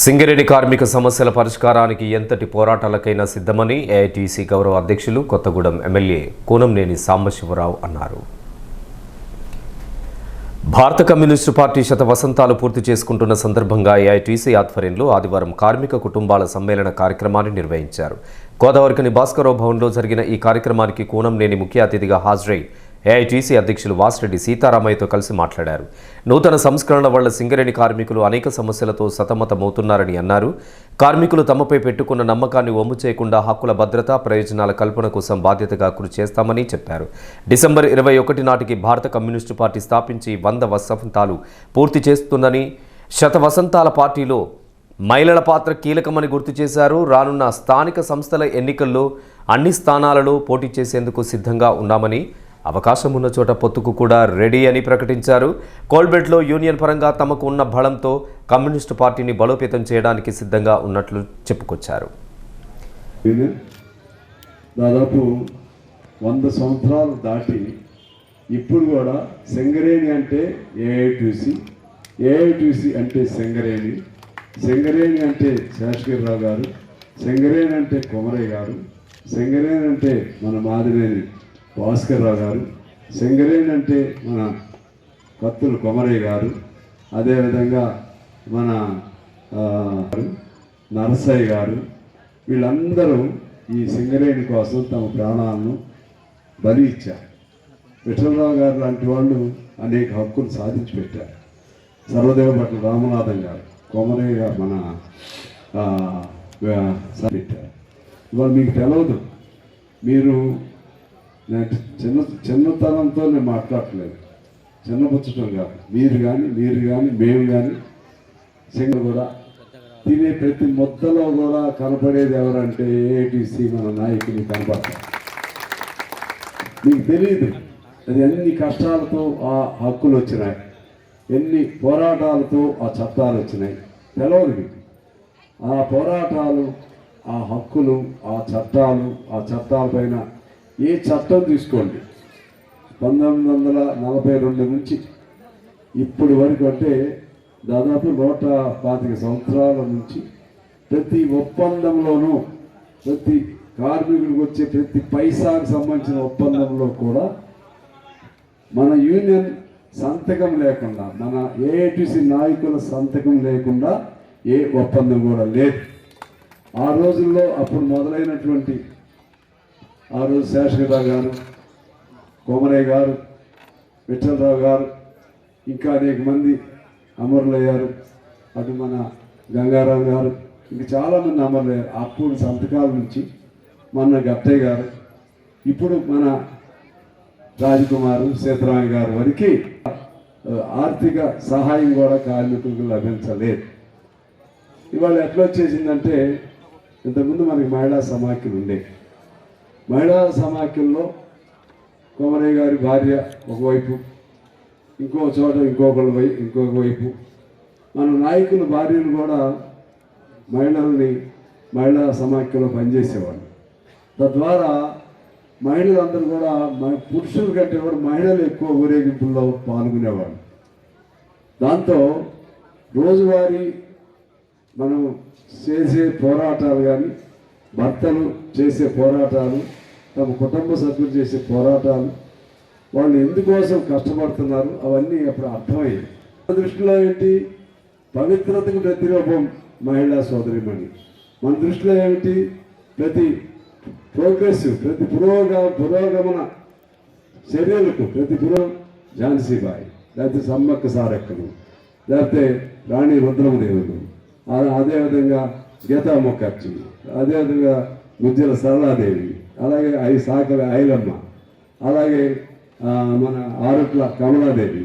సింగరేణి కార్మిక సమస్యల పరిష్కారానికి ఎంతటి పోరాటాలకైనా సిద్ధమని ఏఐటీసీ గౌరవ అధ్యక్షులు కొత్తగూడెం ఎమ్మెల్యే కూనంనేని సాంబశివరావు అన్నారు. భారత కమ్యూనిస్టు పార్టీ శత వసంతాలు పూర్తి చేసుకుంటున్న సందర్భంగా ఏఐటీసీ ఆధ్వర్యంలో ఆదివారం కార్మిక కుటుంబాల సమ్మేళన కార్యక్రమాన్ని నిర్వహించారు. గోదావరికని భాస్కరరావు భవన్లో జరిగిన ఈ కార్యక్రమానికి కూనంనేని ముఖ్య అతిథిగా హాజరై ఏఐటీసీ అధ్యక్షులు వాసిరెడ్డి సీతారామయ్యతో కలిసి మాట్లాడారు. నూతన సంస్కరణ వల్ల సింగరేణి కార్మికులు అనేక సమస్యలతో సతమతమవుతున్నారని అన్నారు. కార్మికులు తమపై పెట్టుకున్న నమ్మకాన్ని ఒమ్ము చేయకుండా హక్కుల భద్రత ప్రయోజనాల కల్పన కోసం బాధ్యతగా కృషి చేస్తామని చెప్పారు. డిసెంబర్ ఇరవై ఒకటి నాటికి భారత కమ్యూనిస్టు పార్టీ స్థాపించి వంద వసంతాలు పూర్తి చేస్తుందని శత వసంతాల పార్టీలో మహిళల పాత్ర కీలకమని గుర్తు చేశారు. రానున్న స్థానిక సంస్థల ఎన్నికల్లో అన్ని స్థానాలలో పోటీ చేసేందుకు సిద్ధంగా ఉన్నామని అవకాశం ఉన్న చోట పొత్తుకు కూడా రెడీ అని ప్రకటించారు. కోల్బెట్లో యూనియన్ పరంగా తమకు ఉన్న బలంతో కమ్యూనిస్టు పార్టీని బలోపేతం చేయడానికి సిద్ధంగా ఉన్నట్లు చెప్పుకొచ్చారు. దాదాపు వంద సంవత్సరాలు దాటి ఇప్పుడు కూడా సింగరేణి అంటే ఏఐటీసీ ఏఐటీసీ అంటే సింగరేణి సింగరేణి అంటే శేషగిరిరావు గారు సింగరేణి అంటే కొమరయ్య గారు సింగరేణి అంటే మన మాదిరేని భాస్కర్రావు గారు. సింగరేణి అంటే మన కత్తులు కొమరయ్య గారు. అదేవిధంగా మన నరసయ్య గారు. వీళ్ళందరూ ఈ సింగరేణి కోసం తమ ప్రాణాలను బలి ఇచ్చారు. విఠలరావు గారు లాంటి వాళ్ళు అనేక హక్కులు సాధించి పెట్టారు. సర్వదేవపట్ల రామనాథం గారు కొమరయ్య గారు మన ఆ, పెట్టారు. ఇవాళ మీకు తెలవదు మీరు నేను చిన్న చిన్నతనంతో నేను మాట్లాడట్లేదు చిన్నపుచ్చటం కాదు. మీరు కానీ మీరు కానీ మేము కానీ సింగ కూడా తినే ప్రతి ముద్దలో కూడా కనపడేది ఎవరంటే ఏటీసీ మన నాయకులు కనపడతారు. మీకు తెలియదు. అది ఎన్ని కష్టాలతో ఆ హక్కులు వచ్చినాయి. ఎన్ని పోరాటాలతో ఆ చట్టాలు వచ్చినాయి. తెలవదు మీకు. ఆ పోరాటాలు ఆ హక్కులు ఆ చట్టాలు ఆ చట్టాలపైన ఏ చట్టం తీసుకోండి. పంతొమ్మిది వందల నలభై రెండు నుంచి ఇప్పటి వరకు అంటే దాదాపు నూట పాతిక సంవత్సరాల నుంచి ప్రతి ఒప్పందంలోనూ ప్రతి కార్మికుడికి వచ్చే ప్రతి పైసాకు సంబంధించిన ఒప్పందంలో కూడా మన యూనియన్ సంతకం లేకుండా మన ఏఐటిసి నాయకుల సంతకం లేకుండా ఏ ఒప్పందం కూడా లేదు. ఆ రోజుల్లో అప్పుడు మొదలైనటువంటి ఆ రోజు శేషగిరిరావు గారు కోమరయ్య గారు విఠలరావు గారు ఇంకా అనేక మంది అమరులయ్యారు. అటు మన గంగారావు గారు ఇంకా చాలామంది అమరులయ్యారు. అప్పుడు సంతకాల నుంచి మన గట్టయ్య గారు ఇప్పుడు మన రాజకుమారు సీతారామయ్య గారు వరకు ఆర్థిక సహాయం కూడా కార్మికులకు లభించలేదు. ఇవాళ ఎట్లా వచ్చేసిందంటే ఇంతకుముందు మనకి మహిళా సమాఖ్యలు ఉండేవి. మహిళా సమాఖ్యల్లో కోమరయ్య గారి భార్య ఒకవైపు ఇంకో చోట ఇంకొకళ్ళు వై ఇంకొక వైపు. మన నాయకుల భార్యలు కూడా మహిళల్ని మహిళా సమాఖ్యలో పనిచేసేవాళ్ళు. తద్వారా మహిళలందరూ కూడా పురుషుల కంటే కూడా మహిళలు ఎక్కువ ఊరేగింపుల్లో పాల్గొనేవాళ్ళు. దాంతో రోజువారీ మనం చేసే పోరాటాలు కానీ భర్తలు చేసే పోరాటాలు తమ కుటుంబ సభ్యులు చేసే పోరాటాలు వాళ్ళు ఎందుకోసం కష్టపడుతున్నారు అవన్నీ అప్పుడు అర్థమయ్యాయి. దృష్టిలో ఏంటి? పవిత్రతకు ప్రతిరూపం మహిళా సోదరిమణి. మన దృష్టిలో ఏమిటి ప్రతి ప్రోగ్రెసివ్ ప్రతి పురోగ పురోగమన చర్యలకు ప్రతి పురో ఝాన్సీబాయి లేకపోతే సమ్మక్క సారక్కలు లేకపోతే రాణి రుద్రమదేవులు. అదేవిధంగా గీతా ముఖర్జీ అదేవిధంగా గుజ్జల సరళాదేవి అలాగే ఐ సాకల ఐలమ్మ అలాగే మన ఆరుట్ల కమలాదేవి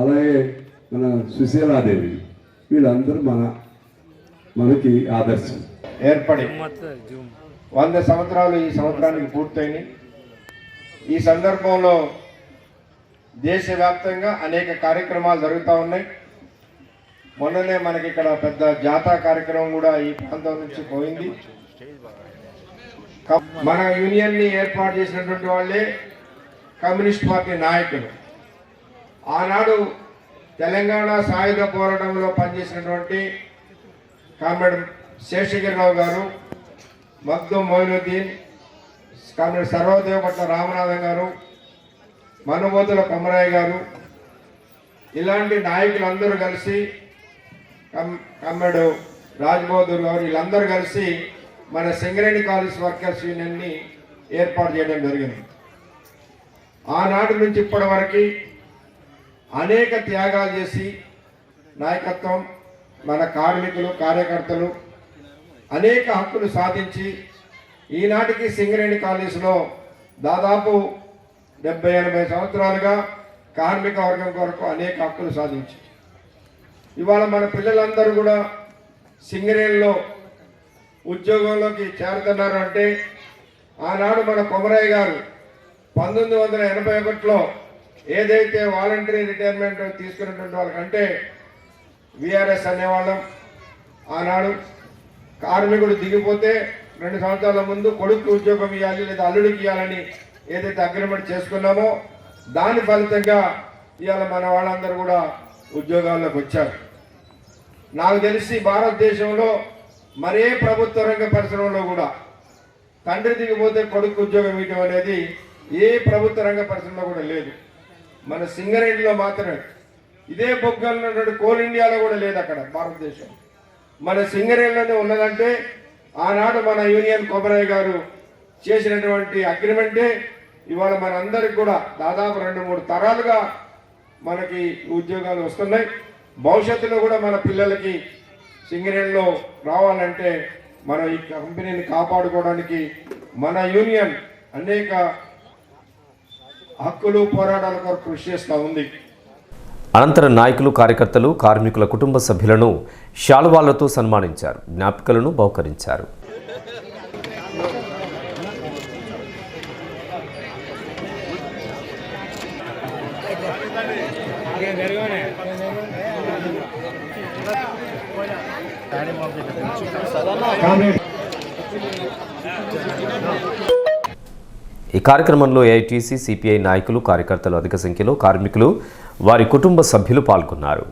అలాగే మన సుశీలాదేవి వీళ్ళందరూ మన మనకి ఆదర్శం. ఏర్పడి వంద సంవత్సరాలు ఈ సంవత్సరానికి పూర్తయినాయి. ఈ సందర్భంలో దేశవ్యాప్తంగా అనేక కార్యక్రమాలు జరుగుతూ ఉన్నాయి. మొన్ననే మనకి ఇక్కడ పెద్ద జాతర కార్యక్రమం కూడా ఈ ప్రాంతం నుంచి పోయింది. మన యూనియన్ని ఏర్పాటు చేసినటువంటి వాళ్ళే కమ్యూనిస్ట్ పార్టీ నాయకులు. ఆనాడు తెలంగాణ సాయుధ పోరాటంలో పనిచేసినటువంటి కామ్రేడ్ శేషగిరిరావు గారు మగ్దు మొయినుద్దీన్ కామ్రేడ్ సర్వదేవపట్ల రామనాథన్ గారు మనుమోతుల కొమరయ్య గారు ఇలాంటి నాయకులందరూ కలిసి కమ్ కమ్రేడు రాజ్బహదూర్ గారు వీళ్ళందరూ కలిసి మన సింగరేణి కాలేజ్ వర్కర్స్ యూనియన్ని ఏర్పాటు చేయడం జరిగింది. ఆనాటి నుంచి ఇప్పటి వరకు అనేక త్యాగాలు చేసి నాయకత్వం మన కార్మికులు కార్యకర్తలు అనేక హక్కులు సాధించి ఈనాటికి సింగరేణి కాలేజీలో దాదాపు డెబ్బై ఎనభై సంవత్సరాలుగా కార్మిక వర్గం కొరకు అనేక హక్కులు సాధించి. ఇవాళ మన పిల్లలందరూ కూడా సింగరేణిలో ఉద్యోగంలోకి చేరుతున్నారు అంటే ఆనాడు మన కొమరయ్య గారు పంతొమ్మిది వందల ఎనభై ఒకటిలో ఏదైతే వాలంటరీ రిటైర్మెంట్ తీసుకున్నటువంటి వాళ్ళకంటే విఆర్ఎస్ అనేవాళ్ళం. ఆనాడు కార్మికుడు దిగిపోతే రెండు సంవత్సరాల ముందు కొడుకు ఉద్యోగం ఇవ్వాలి లేదా అల్లుడికి ఇవ్వాలని ఏదైతే అగ్రిమెంట్ చేసుకున్నామో దాని ఫలితంగా ఇవాళ మన వాళ్ళందరూ కూడా ఉద్యోగాల్లోకి వచ్చారు. నాకు తెలిసి భారతదేశంలో మరే ప్రభుత్వ రంగ పరిశ్రమలో కూడా తండ్రి దిగిపోతే కొడుకు ఉద్యోగం ఇవ్వడం అనేది ఏ ప్రభుత్వ రంగ పరిశ్రమలో కూడా లేదు. మన సింగరేణిలో మాత్రమే. ఇదే బొగ్గలు ఉన్నటువంటి కోల్ ఇండియాలో కూడా లేదు అక్కడ భారతదేశం. మన సింగరేణిలోనే ఉన్నదంటే ఆనాడు మన యూనియన్ కొమరయ్య గారు చేసినటువంటి అగ్రిమెంటే ఇవాళ మనందరికి కూడా దాదాపు రెండు మూడు తరాలుగా మనకి ఉద్యోగాలు వస్తున్నాయి. భవిష్యత్తులో కూడా మన పిల్లలకి సింగరేణిలో రావాలంటే మన ఈ కంపెనీని కాపాడుకోవడానికి మన యూనియన్ అనేక హక్కులు పోరాటాల కొరకు కృషి చేస్తూ ఉంది. అనంతరం నాయకులు కార్యకర్తలు కార్మికుల కుటుంబ సభ్యులను శాలువాళ్ళతో సన్మానించారు. జ్ఞాపికలను బహుకరించారు. ఈ కార్యక్రమంలో ఏఐటీసీ సిపిఐ నాయకులు కార్యకర్తలు అధిక సంఖ్యలో కార్మికులు వారి కుటుంబ సభ్యులు పాల్గొన్నారు.